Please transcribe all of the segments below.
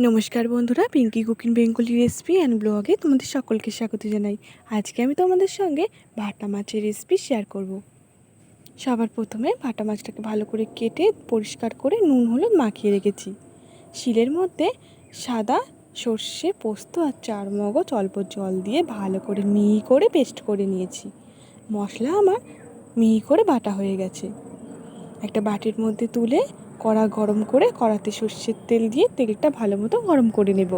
নমস্কার বন্ধুরা, Pinki cooking Bengali recipe and ব্লগে তোমাদের সকলকে স্বাগত জানাই। আজকে আমি তোমাদের সঙ্গে ভাটা মাছের রেসিপি শেয়ার করব। সবার প্রথমে ভাটা মাছটাকে ভালো করে কেটে, পরিষ্কার করে নুন, হলুদ মাখিয়ে রেখেছি। শিলের মধ্যে সাদা সর্ষে পোস্ত আর চার মগজ অল্প জল দিয়ে ভালো করে মিহি করে পেস্ট করে নিয়েছি। মশলা আমার মিহি করে বাটা হয়ে গেছে। একটা বাটির মধ্যে তুলে কড়া গরম করে কড়াতে সর্ষের তেল দিয়ে তেলটা ভালো মতো গরম করে নেব।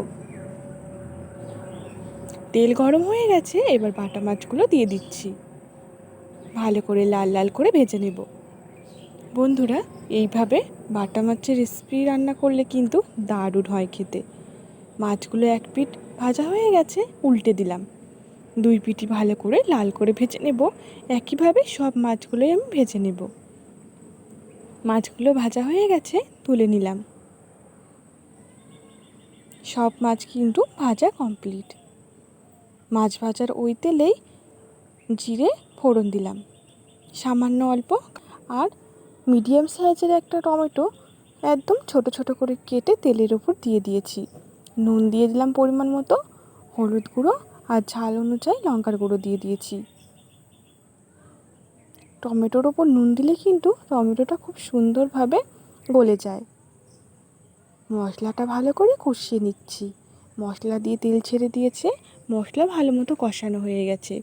তেল গরম হয়ে গেছে, এবার বাটা মাছগুলো দিয়ে দিচ্ছি। ভালো করে লাল লাল করে ভেজে নেব। বন্ধুরা, এইভাবে বাটা মাছের রেসিপি রান্না করলে কিন্তু দারুণ হয় খেতে। মাছগুলো এক পিঠ ভাজা হয়ে গেছে, উল্টে দিলাম। দুই পিঠি ভালো করে লাল করে ভেজে নেব। একইভাবে সব মাছগুলোই আমি ভেজে নেব। মাছগুলো ভাজা হয়ে গেছে, তুলে নিলাম। সব মাছ কিন্তু ভাজা কমপ্লিট মাছ ভাজার ওই তেলেই জিরে ফোড়ন দিলাম। সামান্য অল্প আর মিডিয়াম সাইজের একটা টমেটো একদম ছোট ছোট করে কেটে তেলের ওপর দিয়ে দিয়েছি। নুন দিয়ে দিলাম পরিমাণ মতো, হলুদ গুঁড়ো আর ঝাল অনুযায়ী লঙ্কার গুঁড়ো দিয়ে দিয়েছি। টমেটোর ওপর নুন দিলে কিন্তু টমেটোটা খুব সুন্দরভাবে গলে যায়। মশলাটা ভালো করে কষিয়ে নিচ্ছি। মশলা দিয়ে তেল ছেড়ে দিয়েছে। মশলা ভালো মতো কষানো হয়ে গেছে।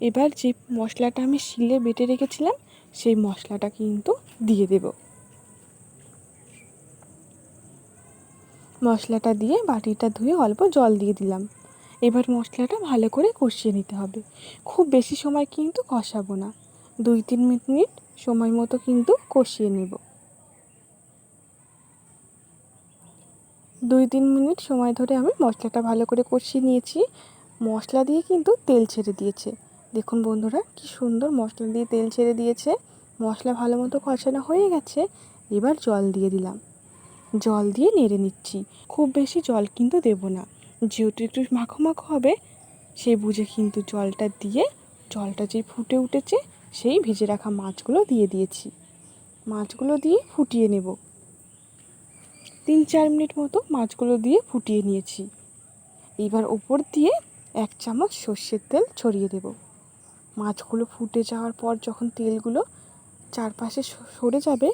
এবার যে মশলাটা আমি শিলে বেটে রেখেছিলাম, সেই মশলাটা কিন্তু দিয়ে দেব। মশলাটা দিয়ে বাটিটা ধুয়ে অল্প জল দিয়ে দিলাম। এবার মশলাটা ভালো করে কষিয়ে নিতে হবে। খুব বেশি সময় কিন্তু কষাবো না। দুই তিন মিনিট সময় মতো কিন্তু কষিয়ে নেব। দুই তিন মিনিট সময় ধরে আমি মশলাটা ভালো করে কষিয়ে নিয়েছি। মশলা দিয়ে কিন্তু তেল ছেড়ে দিয়েছে। দেখুন বন্ধুরা, কি সুন্দর মশলা দিয়ে তেল ছেড়ে দিয়েছে। মশলা ভালো মতো কষানো হয়ে গেছে। এবার জল দিয়ে দিলাম। জল দিয়ে নেড়ে নিচ্ছি। খুব বেশি জল কিন্তু দেব না। যেহেতু একটু মাখো মাখো হবে সেই বুঝে কিন্তু জলটা দিয়ে, জলটা যে ফুটে উঠেছে সেই ভেজে রাখা মাছগুলো দিয়ে দিয়েছি। মাছগুলো দিয়ে ফুটিয়ে নেব। তিন চার মিনিট মতো মাছগুলো দিয়ে ফুটিয়ে নিয়েছি। এবার ওপর দিয়ে এক চামচ সর্ষের তেল ছড়িয়ে দেব। মাছগুলো ফুটে যাওয়ার পর যখন তেলগুলো চারপাশে সরে যাবে,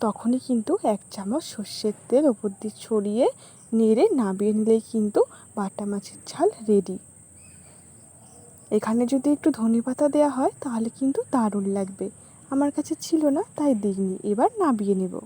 তখনই কিন্তু এক চামচ সর্ষের তেল ওপর দিয়ে ছড়িয়ে নেড়ে নামিয়ে নিলেই কিন্তু বাটা মাছের ঝাল রেডি এখানে যদি একটু ধনে পাতা দেওয়া হয়, তাহলে কিন্তু দারুণ লাগবে। আমার কাছে ছিল না, তাই দিইনি। এবার নাবিয়ে নেব।